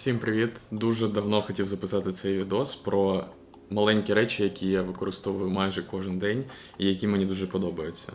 Всім привіт! Дуже давно хотів записати цей відос про маленькі речі, які я використовую майже кожен день і які мені дуже подобаються.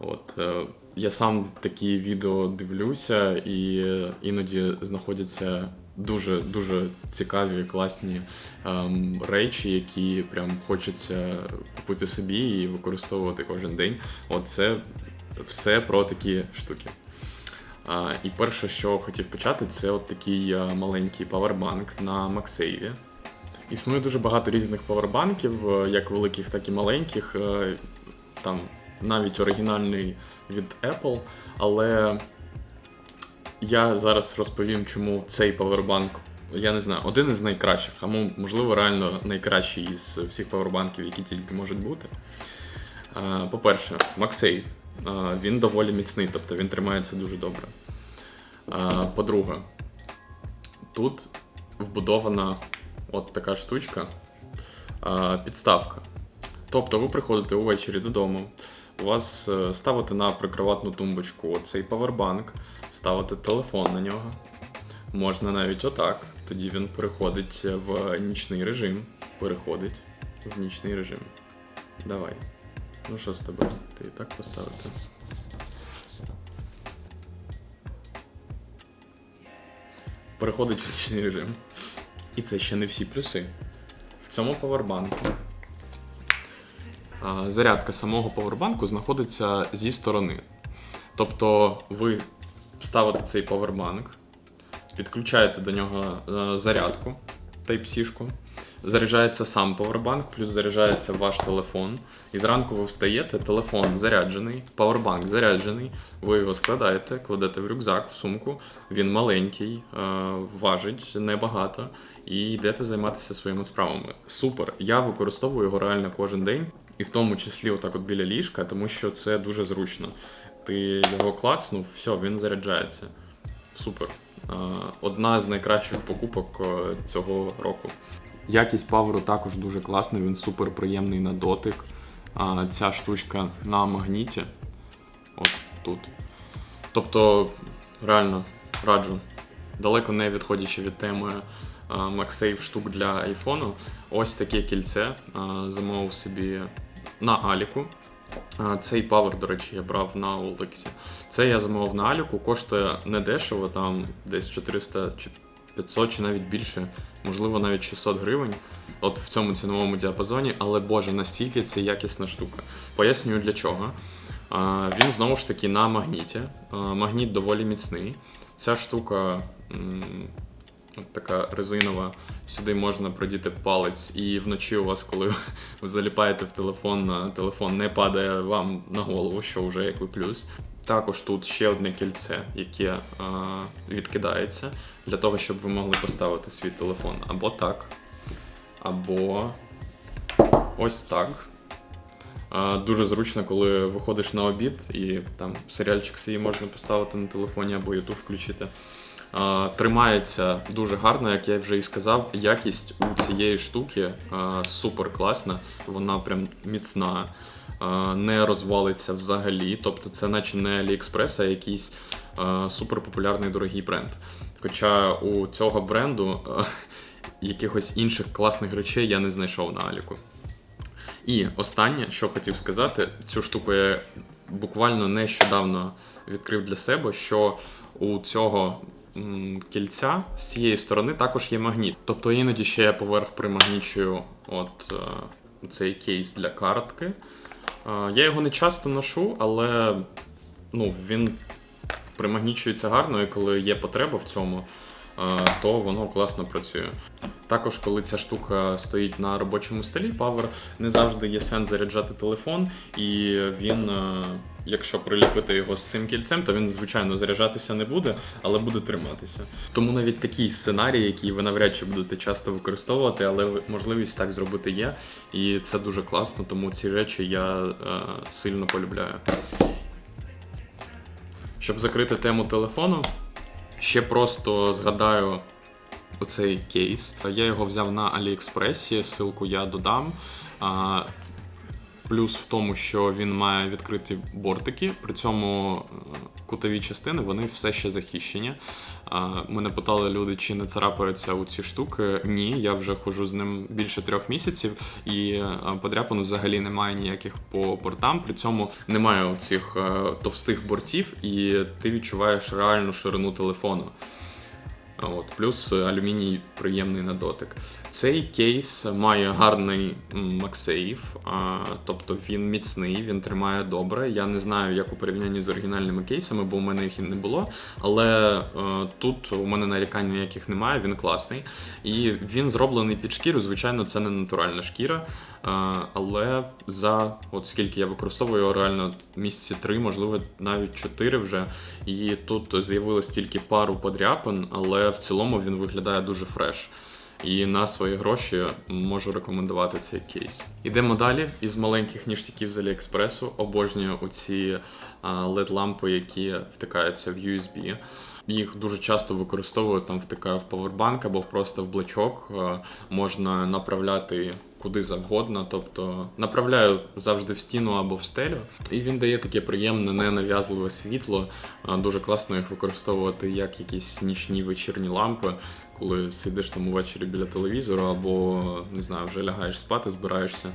От е, я сам такі відео дивлюся, і е, іноді знаходяться дуже дуже цікаві, класні ем, речі, які прям хочеться купити собі і використовувати кожен день. От це все про такі штуки. А, і перше, що хотів почати, це от такий а, маленький павербанк на MagSafe. Існує дуже багато різних павербанків, е, як великих, так і маленьких. Е, Там навіть оригінальний від Apple. Але я зараз розповім, чому цей павербанк, я не знаю, один із найкращих, а можливо, реально найкращий із всіх павербанків, які тільки можуть бути. Е, По-перше, MagSafe. Е, Він доволі міцний, тобто він тримається дуже добре. Е, По-друге, тут вбудована от така штучка, е, підставка. Тобто ви приходите увечері додому, у вас ставите на прикроватну тумбочку цей павербанк, ставите телефон на нього. Можна навіть отак. Тоді він переходить в нічний режим. Переходить в нічний режим. Давай. Ну що з тобою? Ти і так поставити? Переходить в нічний режим. І це ще не всі плюси. В цьому павербанку. Зарядка самого павербанку знаходиться зі сторони. Тобто ви ставите цей павербанк, підключаєте до нього е, зарядку Type-C-шку, заряджається сам павербанк, плюс заряджається ваш телефон. І зранку ви встаєте, телефон заряджений, павербанк заряджений, ви його складаєте, кладете в рюкзак, в сумку. Він маленький, е, важить небагато, і йдете займатися своїми справами. Супер! Я використовую його реально кожен день, і в тому числі отак от біля ліжка, тому що це дуже зручно. Ти його клацнув, все, він заряджається. Супер. Е, Одна з найкращих покупок е, цього року. Якість паверу також дуже класна, він супер приємний на дотик. А, Ця штучка на магніті. От тут. Тобто, реально раджу. Далеко не відходячи від теми а, MagSafe штук для айфону. Ось таке кільце а, замовив собі на Аліку. Цей павер, до речі, я брав на OLX. Це я замовив на Аліку, коштує не дешево, там десь 400 чи 500 чи навіть більше, можливо, навіть 600 гривень. От в цьому ціновому діапазоні, але боже, настільки це якісна штука. Пояснюю для чого. Він знову ж таки на магніті. Магніт доволі міцний. Ця штука от така резинова. Сюди можна продіти палець, і вночі у вас, коли ви заліпаєте в телефон, телефон не падає вам на голову, що вже якби плюс. Також тут ще одне кільце, яке відкидається для того, щоб ви могли поставити свій телефон або так, або ось так. Дуже зручно, коли виходиш на обід і там серіальчик свій можна поставити на телефоні або YouTube включити. Тримається дуже гарно, як я вже і сказав. Якість у цієї штуки супер класна, вона прям міцна, не розвалиться взагалі. Тобто це наче не AliExpress, а якийсь е, суперпопулярний дорогий бренд. Хоча у цього бренду е, якихось інших класних речей я не знайшов на Аліку. І останнє, що хотів сказати, цю штуку я буквально нещодавно відкрив для себе, що у цього кільця з цієї сторони також є магніт. Тобто іноді ще я поверх примагнічую от е, цей кейс для картки. Е, я його не часто ношу, але ну, він примагнічується гарно, і коли є потреба в цьому, е, то воно класно працює. Також, коли ця штука стоїть на робочому столі, Power не завжди є сенс заряджати телефон, і він, е, якщо приліпити його з цим кільцем, то він, звичайно, заряджатися не буде, але буде триматися. Тому навіть такий сценарій, який ви навряд чи будете часто використовувати, але можливість так зробити є, і це дуже класно, тому ці речі я е, сильно полюбляю. Щоб закрити тему телефону, ще просто згадаю оцей кейс. Я його взяв на Аліекспресі, ссылку я додам. Плюс в тому, що він має відкриті бортики, при цьому е, кутові частини вони все ще захищені. Мене питали люди, чи не царапаються у ці штуки. Ні, я вже хожу з ним більше трьох місяців, і а, взагалі немає ніяких по бортам. При цьому немає оцих е, товстих бортів, і ти відчуваєш реальну ширину телефону. От, плюс алюміній приємний на дотик. Цей кейс має гарний м, а, тобто він міцний, він тримає добре. Я не знаю, як у порівнянні з оригінальними кейсами, бо у мене їх і не було. Але е, тут у мене нарікань ніяких немає, він класний. І він зроблений під шкіру. Звичайно, це не натуральна шкіра. Е, але за от скільки я використовую його реально місяці три, можливо, навіть чотири вже. І тут з'явилось тільки пару подряпин, але в цілому він виглядає дуже фреш. І на свої гроші можу рекомендувати цей кейс. Ідемо далі із маленьких ніштяків з Аліекспресу. Обожнюю оці LED-лампи, які втикаються в USB. Їх дуже часто використовують там втикаю в повербанк або просто в блочок. Е, Можна направляти куди завгодно, тобто направляю завжди в стіну або в стелю. І він дає таке приємне, ненав'язливе світло. Дуже класно їх використовувати як якісь нічні вечірні лампи, коли сидиш там увечері біля телевізору, або не знаю, вже лягаєш спати, збираєшся.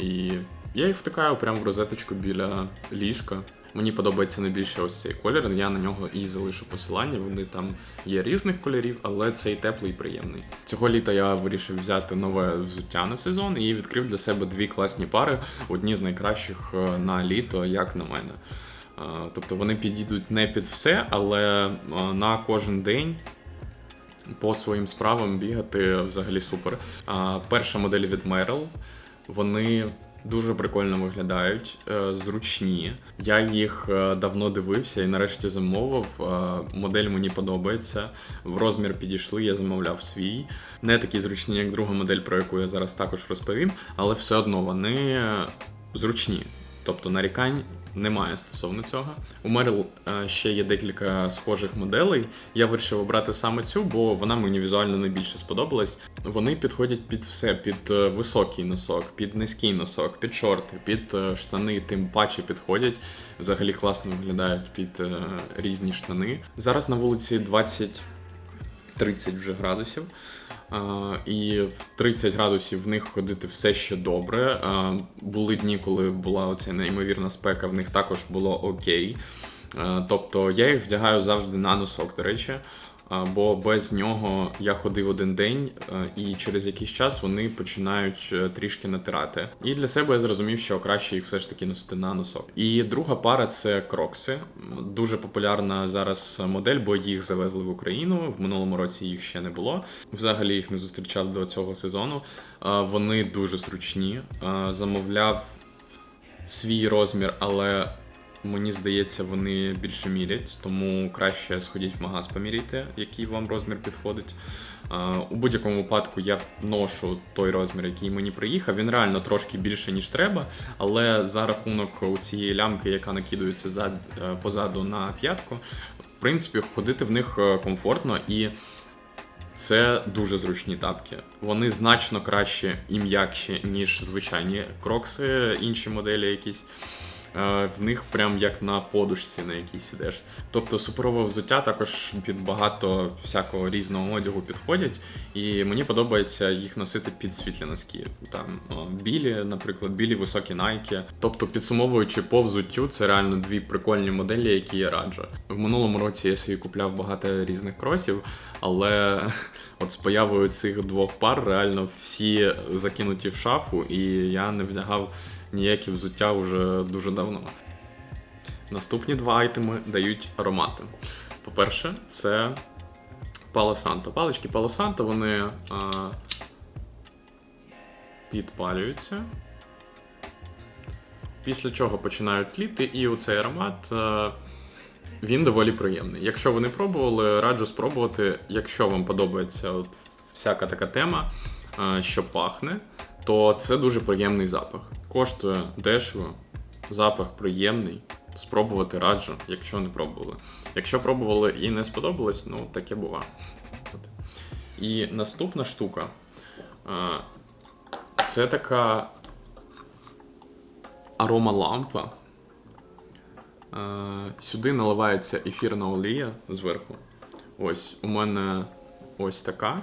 І я їх втикаю прямо в розеточку біля ліжка. Мені подобається найбільше ось цей колір. Я на нього і залишу посилання. Вони там є різних кольорів, але цей теплий і приємний. Цього літа я вирішив взяти нове взуття на сезон і відкрив для себе дві класні пари, одні з найкращих е, на літо, як на мене. Е, Тобто вони підійдуть не під все, але е, на кожен день по своїм справам бігати взагалі супер. А, перша модель від Merrell, вони дуже прикольно виглядають, е, зручні. Я їх е, давно дивився і нарешті замовив. Е, Модель мені подобається. В розмір підійшли, я замовляв свій. Не такі зручні, як друга модель, про яку я зараз також розповім, але все одно вони зручні. Тобто нарікань немає стосовно цього. У Merrill е, ще є декілька схожих моделей. Я вирішив обрати саме цю, бо вона мені візуально найбільше сподобалась. Вони підходять під все: під е, високий носок, під низький носок, під шорти, під е, штани, тим паче підходять. Взагалі класно виглядають під різні штани. Зараз на вулиці 20 30 вже градусів. А, і в 30 градусів в них ходити все ще добре. Були дні, коли була оця неймовірна спека, в них також було окей. Тобто я їх вдягаю завжди на носок, до речі. Бо без нього я ходив один день, е, і через якийсь час вони починають е, трішки натирати. І для себе я зрозумів, що краще їх все ж таки носити на носок. І друга пара це крокси. Дуже популярна зараз модель, бо їх завезли в Україну. В минулому році їх ще не було. Взагалі їх не зустрічав до цього сезону. Вони дуже зручні. Замовляв свій розмір, але Мені здається, вони більше мірять, тому краще сходіть в магаз поміряйте, який вам розмір підходить. У будь-якому випадку я ношу той розмір, який мені приїхав. Він реально трошки більше, ніж треба, але за рахунок цієї лямки, яка накидується е, позаду на п'ятку, в принципі, ходити в них е, комфортно і. Це дуже зручні тапки. Вони значно краще і м'якші, ніж звичайні крокси, інші моделі якісь. Е, В них прям як на подушці на якійсь ідеш. Тобто суперове взуття також під багато всякого різного одягу підходять, і мені подобається їх носити під світлі носки. Там білі, наприклад, білі високі найки. Тобто, підсумовуючи по взуттю, це реально дві прикольні моделі, які я раджу. В минулому році я собі купляв багато різних кросів, але от з появою цих двох пар реально всі закинуті в шафу, і я не вдягав ніякі взуття вже дуже давно. Наступні два айтеми дають аромати. По-перше, це Santo. Палички Santo, вони а, підпалюються. Після чого починають тліти, і оцей аромат а, він доволі приємний. Якщо ви не пробували, раджу спробувати. Якщо вам подобається от всяка така тема, а, що пахне, то це дуже приємний запах. Коштує дешево, запах приємний. Спробувати раджу, якщо не пробували. Якщо пробували і не сподобалось, ну таке бува. І наступна штука це така аромалампа. Сюди наливається ефірна олія зверху. Ось у мене ось така.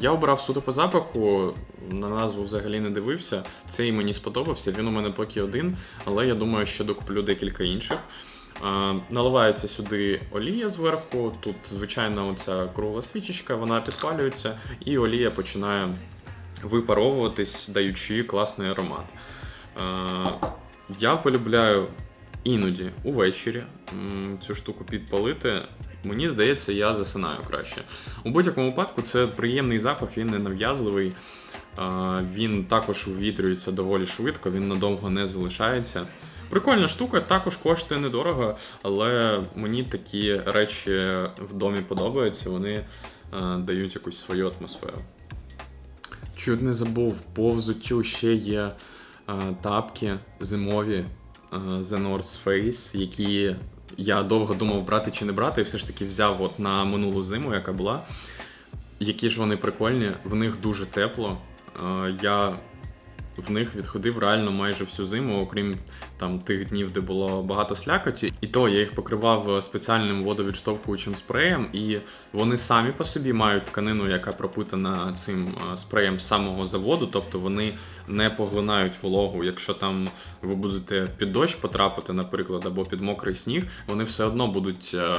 Я обрав суто по запаху, на назву взагалі не дивився. Цей мені сподобався. Він у мене поки один, але я думаю, що докуплю декілька інших. Е, Наливається сюди олія зверху. Тут звичайна оця кругла свічечка, вона підпалюється, і олія починає випаровуватись, даючи класний аромат. Е, Я полюбляю іноді увечері цю штуку підпалити. Мені здається, я засинаю краще. У будь-якому випадку це приємний запах, він не нав'язливий. Він також вивітрюється доволі швидко, він надовго не залишається. Прикольна штука, також коштує недорого, але мені такі речі в домі подобаються, вони е, дають якусь свою атмосферу. Чуть не забув, по взуттю ще є е, тапки зимові The North Face, які я довго думав брати чи не брати, і все ж таки взяв от на минулу зиму, яка була. Які ж вони прикольні, в них дуже тепло. Е, Я в них відходив реально майже всю зиму, окрім там тих днів, де було багато слякоті. І то я їх покривав спеціальним водовідштовхуючим спреєм, і вони самі по собі мають тканину, яка пропитана цим е, спреєм з самого заводу, тобто вони не поглинають вологу. Якщо там ви будете під дощ потрапити, наприклад, або під мокрий сніг, вони все одно будуть е,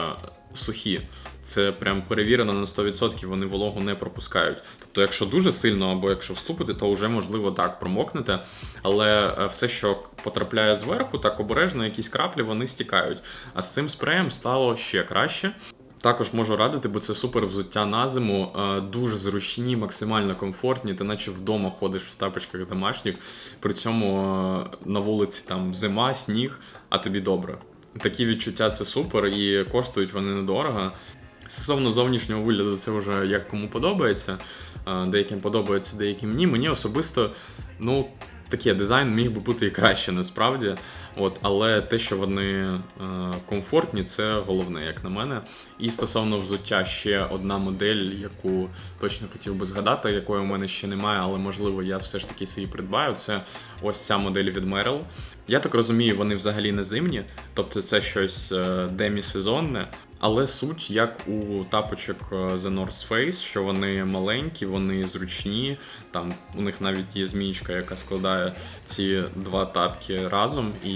сухі. Це прям перевірено на 100%, вони вологу не пропускають. Тобто, якщо дуже сильно або якщо вступити, то вже можливо так промокнете. Але е, все, що потрапляє зверху, так обережно, якісь краплі вони стікають. А з цим спреєм стало ще краще. Також можу радити, бо це супер взуття на зиму, е, дуже зручні, максимально комфортні. Ти наче вдома ходиш в тапочках домашніх, при цьому е, на вулиці там зима, сніг, а тобі добре. Такі відчуття це супер і коштують вони недорого. Стосовно зовнішнього вигляду, це вже як кому подобається. Деяким подобається, деяким ні. Мені особисто, ну, таке дизайн міг би бути і краще насправді. От, але те, що вони комфортні, це головне, як на мене. І стосовно взуття, ще одна модель, яку точно хотів би згадати, якої у мене ще немає, але можливо я все ж таки собі придбаю. Це ось ця модель від Merrell. Я так розумію, вони взагалі не зимні, тобто це щось е, демісезонне. Але суть як у тапочок е, The North Face, що вони маленькі, вони зручні. Там у них навіть є змієчка, яка складає ці два тапки разом, і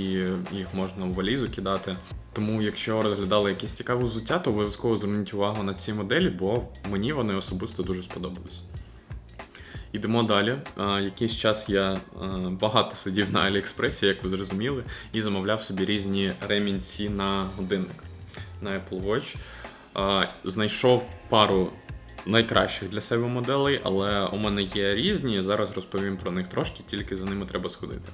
їх можна в валізу кидати. Тому, якщо розглядали якісь цікаві взуття, то обов'язково зверніть увагу на ці моделі, бо мені вони особисто дуже сподобались. Ідемо далі. Якийсь час я багато сидів на Аліекспресі, як ви зрозуміли, і замовляв собі різні ремінці на годинник на Apple Watch. Знайшов пару найкращих для себе моделей, але у мене є різні. Зараз розповім про них трошки, тільки за ними треба сходити.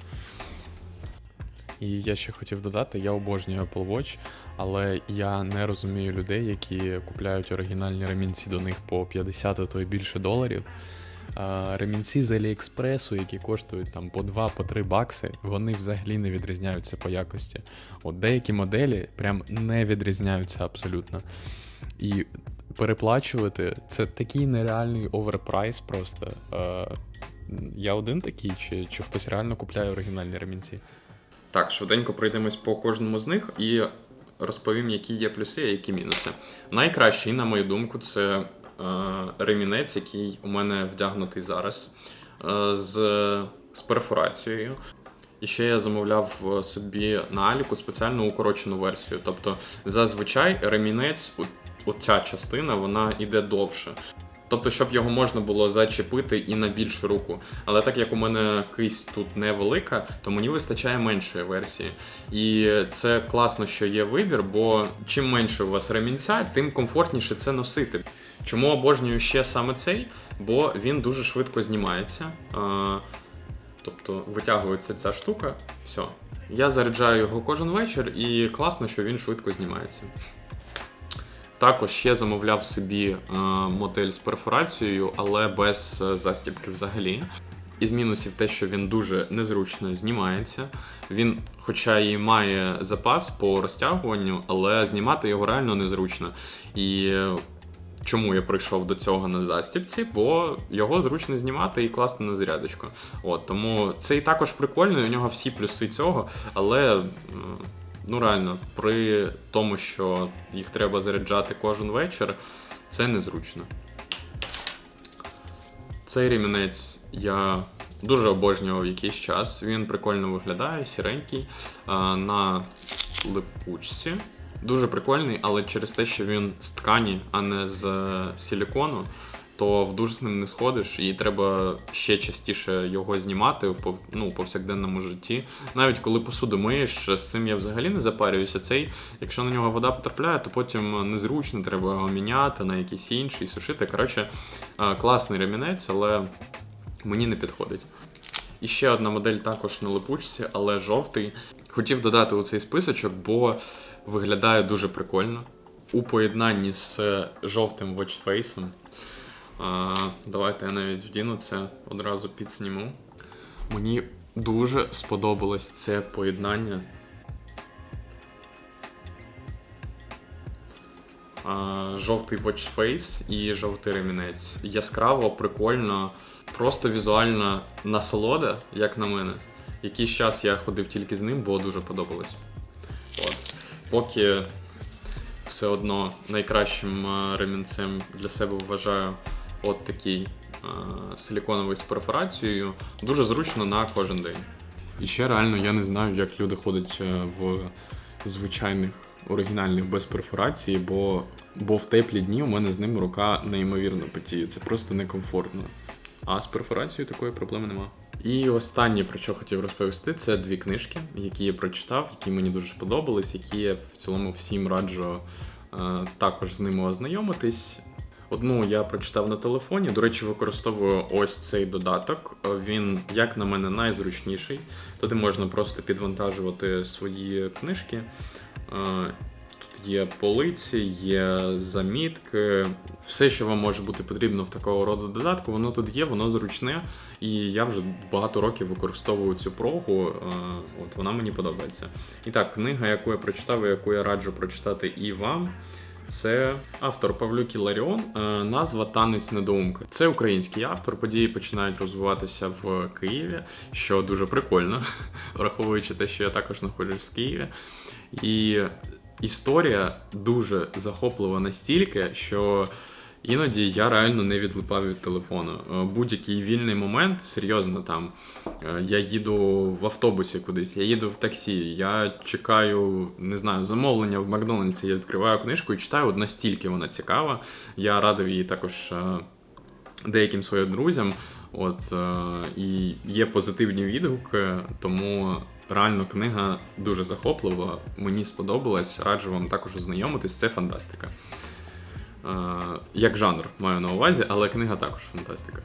І я ще хотів додати, я обожнюю Apple Watch, але я не розумію людей, які купляють оригінальні ремінці до них по 50, а то й більше доларів. Ремінці з Аліекспресу, які коштують там по 2 по 3 бакси, вони взагалі не відрізняються по якості. От деякі моделі прям не відрізняються абсолютно. І переплачувати це такий нереальний оверпрайс просто. Я один такий, чи, чи хтось реально купляє оригінальні ремінці? Так, швиденько пройдемось по кожному з них і розповім, які є плюси, а які мінуси. Найкращий, на мою думку, це ремінець, який у мене вдягнутий зараз, е, з, з перфорацією. І ще я замовляв е, собі на Аліку спеціальну укорочену версію. Тобто, зазвичай ремінець, оця частина, вона йде довше. Тобто, щоб його можна було зачепити і на більшу руку. Але так як у мене кисть тут невелика, то мені вистачає меншої версії. І це класно, що є вибір, бо чим менше у вас ремінця, тим комфортніше це носити. Чому обожнюю ще саме цей? Бо він дуже швидко знімається. Тобто витягується ця штука, все. Я заряджаю його кожен вечір, і класно, що він швидко знімається. Також ще замовляв собі е, модель з перфорацією, але без е, застібки взагалі. Із мінусів те, що він дуже незручно знімається. Він, хоча і має запас по розтягуванню, але знімати його реально незручно. І е, чому я прийшов до цього на застібці? Бо його зручно знімати і класти на зарядочку. От, тому це і також прикольно, і у нього всі плюси цього, але. Ну реально, при тому, що їх треба заряджати кожен вечір, це незручно. Цей ремінець я дуже обожнював якийсь час. Він прикольно виглядає, сіренький, на липучці. Дуже прикольний, але через те, що він з ткані, а не з е, силікону, то в душ з ним не сходиш, і треба ще частіше його знімати в ну, повсякденному житті. Навіть коли посуду миєш, з цим я взагалі не запарююся. Цей, якщо на нього вода потрапляє, то потім незручно, треба його міняти на якийсь інший, сушити. Коротше, е, класний ремінець, але мені не підходить. І ще одна модель також на липучці, але жовтий. Хотів додати у цей списочок, бо виглядає дуже прикольно. У поєднанні з жовтим watchface. А, давайте я навіть вдіну це одразу підсніму. Мені дуже сподобалось це поєднання. А, жовтий watchface і жовтий ремінець. Яскраво, прикольно, просто візуальна насолода, як на мене. Якийсь час я ходив тільки з ним, бо дуже подобалось. От. Поки все одно найкращим ремінцем для себе вважаю от такий е, силіконовий з перфорацією. Дуже зручно на кожен день. І ще реально я не знаю, як люди ходять е, в звичайних оригінальних без перфорації, бо, бо в теплі дні у мене з ним рука неймовірно потіє. Це просто некомфортно. А з перфорацією такої проблеми нема. І останнє, про що хотів розповісти, це дві книжки, які я прочитав, які мені дуже сподобались, які я в цілому всім раджу е, також з ними ознайомитись. Одну я прочитав на телефоні. До речі, використовую ось цей додаток. Він, як на мене, найзручніший. Туди можна просто підвантажувати свої книжки. Е, Тут є полиці, є замітки. Все, що вам може бути потрібно в такого роду додатку, воно тут є, воно зручне. І я вже багато років використовую цю прогу. е, От вона мені подобається. І так, книга, яку я прочитав, яку я раджу прочитати і вам. Це автор Павлюк Іларіон, е, назва Танець недоумка. Це український автор. Події починають розвиватися в Києві, що дуже прикольно, враховуючи те, що я також знаходжусь в Києві. І історія дуже захоплива настільки, що іноді я реально не відлипав від телефону. Е, Будь-який вільний момент, серйозно там. е, Я їду в автобусі кудись, я їду в таксі, я чекаю, не знаю, замовлення в Макдональдсі, я відкриваю книжку і читаю, от настільки вона цікава. Я радив її також е, деяким своїм друзям. От, і є позитивні відгуки, тому реально книга дуже захоплива. Мені сподобалась. Раджу вам також ознайомитись. Це фантастика. Е, як жанр маю на увазі, але книга також фантастика.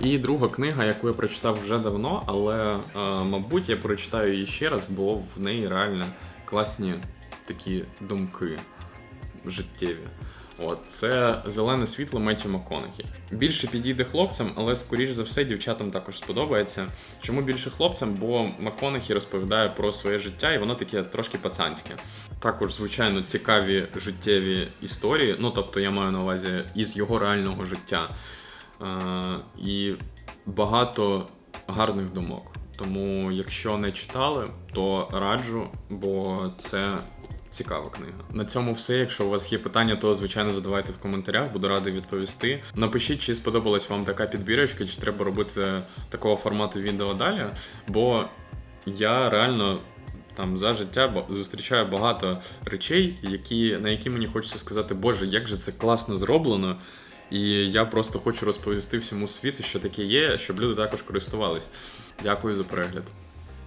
І друга книга, яку я прочитав вже давно, але, е, мабуть, я прочитаю її ще раз, бо в неї реально класні такі думки життєві. От, це зелене світло Меттю МакКонахі. Більше підійде хлопцям, але скоріш за все дівчатам також сподобається. Чому більше хлопцям? Бо МакКонахі розповідає про своє життя, і воно таке трошки пацанське. Також, звичайно, цікаві життєві історії. Ну, тобто, я маю на увазі із його реального життя. Е, і багато гарних думок. Тому, якщо не читали, то раджу, бо це цікава книга. На цьому все. Якщо у вас є питання, то звичайно задавайте в коментарях, буду радий відповісти. Напишіть, чи сподобалась вам така підбірочка, чи треба робити такого формату відео далі. Бо я реально. Там за життя зустрічаю багато речей, які, на які мені хочеться сказати, Боже, як же це класно зроблено. І я просто хочу розповісти всьому світу, що таке є, щоб люди також користувались. Дякую за перегляд.